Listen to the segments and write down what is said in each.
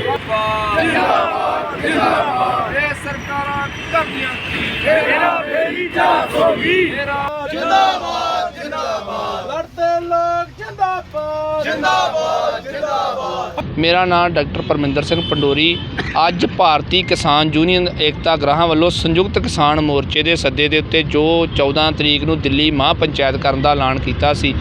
ਜਿੰਦਾਬਾਦ ਜਿੰਦਾਬਾਦ ਇਹ ਸਰਕਾਰਾਂ ਕਰਦੀਆਂ ਕੀ। ਮੇਰਾ ਮੇਰੀ ਜਾਤ ਹੋਗੀ ਜਿੰਦਾਬਾਦ ਮੇਰਾ ਨਾਮ ਡਾਕਟਰ ਪਰਮਿੰਦਰ ਸਿੰਘ ਪੰਡੋਰੀ। ਅੱਜ ਭਾਰਤੀ ਕਿਸਾਨ ਯੂਨੀਅਨ ਏਕਤਾ ਗ੍ਰਾਹਾਂ ਵੱਲੋਂ ਸੰਯੁਕਤ ਕਿਸਾਨ ਮੋਰਚੇ ਦੇ ਸੱਦੇ ਦੇ ਉੱਤੇ ਜੋ 14 ਤਰੀਕ ਨੂੰ ਦਿੱਲੀ ਮਹਾਂ ਪੰਚਾਇਤ ਕਰਨ ਦਾ ਐਲਾਨ ਕੀਤਾ ਸੀ,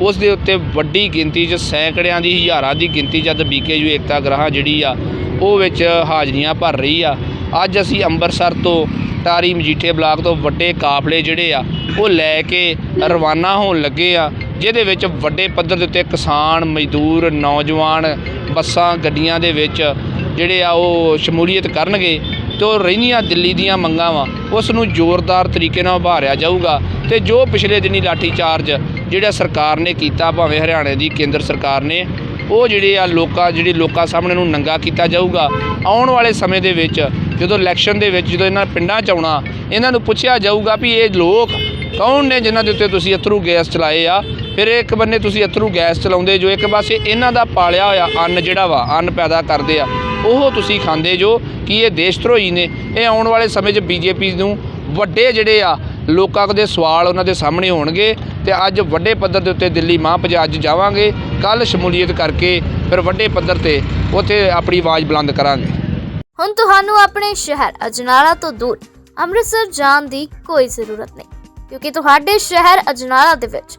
ਉਸ ਦੇ ਉੱਤੇ ਵੱਡੀ ਗਿਣਤੀ 'ਚ ਸੈਂਕੜਿਆਂ ਦੀ, ਹਜ਼ਾਰਾਂ ਦੀ ਗਿਣਤੀ 'ਚ ਜਦ ਬੀਕੇਯੂ ਏਕਤਾ ਗ੍ਰਾਹਾਂ ਜਿਹੜੀ ਆ, ਉਹ ਵਿੱਚ ਹਾਜ਼ਰੀਆਂ ਭਰ ਰਹੀ ਆ। ਅੱਜ ਅਸੀਂ ਅੰਮ੍ਰਿਤਸਰ ਤੋਂ ਟਾਰੀ ਮਜੀਠੇ ਬਲਾਕ ਤੋਂ ਵੱਡੇ ਕਾਫਲੇ ਜਿਹੜੇ ਆ, ਉਹ ਲੈ ਕੇ ਰਵਾਨਾ ਹੋਣ ਲੱਗੇ ਆ। ਜਿਹਦੇ ਵਿੱਚ ਵੱਡੇ ਪੱਧਰ ਦੇ ਉੱਤੇ ਕਿਸਾਨ, ਮਜ਼ਦੂਰ, ਨੌਜਵਾਨ ਬੱਸਾਂ, ਗੱਡੀਆਂ ਦੇ ਵਿੱਚ ਜਿਹੜੇ ਆ ਉਹ ਸ਼ਮੂਲੀਅਤ ਕਰਨਗੇ ਤੇ ਉਹ ਰਹਿੰਦੀਆਂ ਦਿੱਲੀ ਦੀਆਂ ਮੰਗਾਂ ਵਾ, ਉਸ ਨੂੰ ਜ਼ੋਰਦਾਰ ਤਰੀਕੇ ਨਾਲ ਉਭਾਰਿਆ ਜਾਊਗਾ ਤੇ ਜੋ ਪਿਛਲੇ ਦਿਨੀ ਲਾਠੀ ਚਾਰਜ ਜਿਹੜਾ ਸਰਕਾਰ ਨੇ ਕੀਤਾ, ਭਾਵੇਂ ਹਰਿਆਣੇ ਦੀ, ਕੇਂਦਰ ਸਰਕਾਰ ਨੇ, ਉਹ ਜਿਹੜੇ ਆ ਲੋਕਾਂ, ਜਿਹੜੀ ਲੋਕਾਂ ਸਾਹਮਣੇ ਨੂੰ ਨੰਗਾ ਕੀਤਾ ਜਾਊਗਾ। ਆਉਣ ਵਾਲੇ ਸਮੇਂ ਦੇ ਵਿੱਚ ਜਦੋਂ ਇਲੈਕਸ਼ਨ ਦੇ ਵਿੱਚ ਜਦੋਂ ਇਹਨਾਂ ਪਿੰਡਾਂ 'ਚ ਆਉਣਾ, ਇਹਨਾਂ ਨੂੰ ਪੁੱਛਿਆ ਜਾਊਗਾ ਵੀ ਇਹ ਲੋਕ ਕੌਣ ਨੇ ਜਿਨ੍ਹਾਂ ਦੇ ਉੱਤੇ ਤੁਸੀਂ ਅਥਰੂ ਗੈਸ ਚਲਾਏ ਆ? ਫਿਰ ਇੱਕ ਬੰਨੇ ਤੁਸੀਂ ਅਥਰੂ ਗੈਸ ਚਲਾਉਂਦੇ ਜੋ, ਇੱਕ ਪਾਸੇ ਇਹਨਾਂ ਦਾ ਪਾਲਿਆ ਹੋਇਆ ਅੰਨ ਜਿਹੜਾ ਵਾ, ਅੰਨ ਪੈਦਾ ਕਰਦੇ ਆ, ਉਹ ਤੁਸੀਂ ਖਾਂਦੇ ਜੋ ਕਿ ਇਹ ਦੇਸ਼ ਧਰੋਹੀ ਨੇ। ਇਹ ਆਉਣ ਵਾਲੇ ਸਮੇਂ 'ਚ ਬੀਜੇਪੀ ਨੂੰ ਵੱਡੇ ਜਿਹੜੇ ਆ, ਲੋਕਾਂ ਦੇ ਸਵਾਲ ਉਹਨਾਂ ਦੇ ਸਾਹਮਣੇ ਹੋਣਗੇ ਤੇ ਅੱਜ ਵੱਡੇ ਪੱਧਰ ਦੇ ਉੱਤੇ ਦਿੱਲੀ ਮਹਾਂਪੰਚਾਇਤ ਅੱਜ ਜਾਵਾਂਗੇ। ਕੱਲ ਸ਼ਮੂਲੀਅਤ ਕਰਕੇ ਫਿਰ ਵੱਡੇ ਪੱਧਰ ਤੇ ਉੱਥੇ ਆਪਣੀ ਆਵਾਜ਼ ਬੁਲੰਦ ਕਰਾਂਗੇ। ਹੁਣ ਤੁਹਾਨੂੰ ਆਪਣੇ ਸ਼ਹਿਰ ਅਜਨਾਲਾ ਤੋਂ ਦੂਰ ਅੰਮ੍ਰਿਤਸਰ ਜਾਣ ਦੀ ਕੋਈ ਜ਼ਰੂਰਤ ਨਹੀਂ, ਕਿਉਂਕਿ ਤੁਹਾਡੇ ਸ਼ਹਿਰ ਅਜਨਾਲਾ ਦੇ ਵਿੱਚ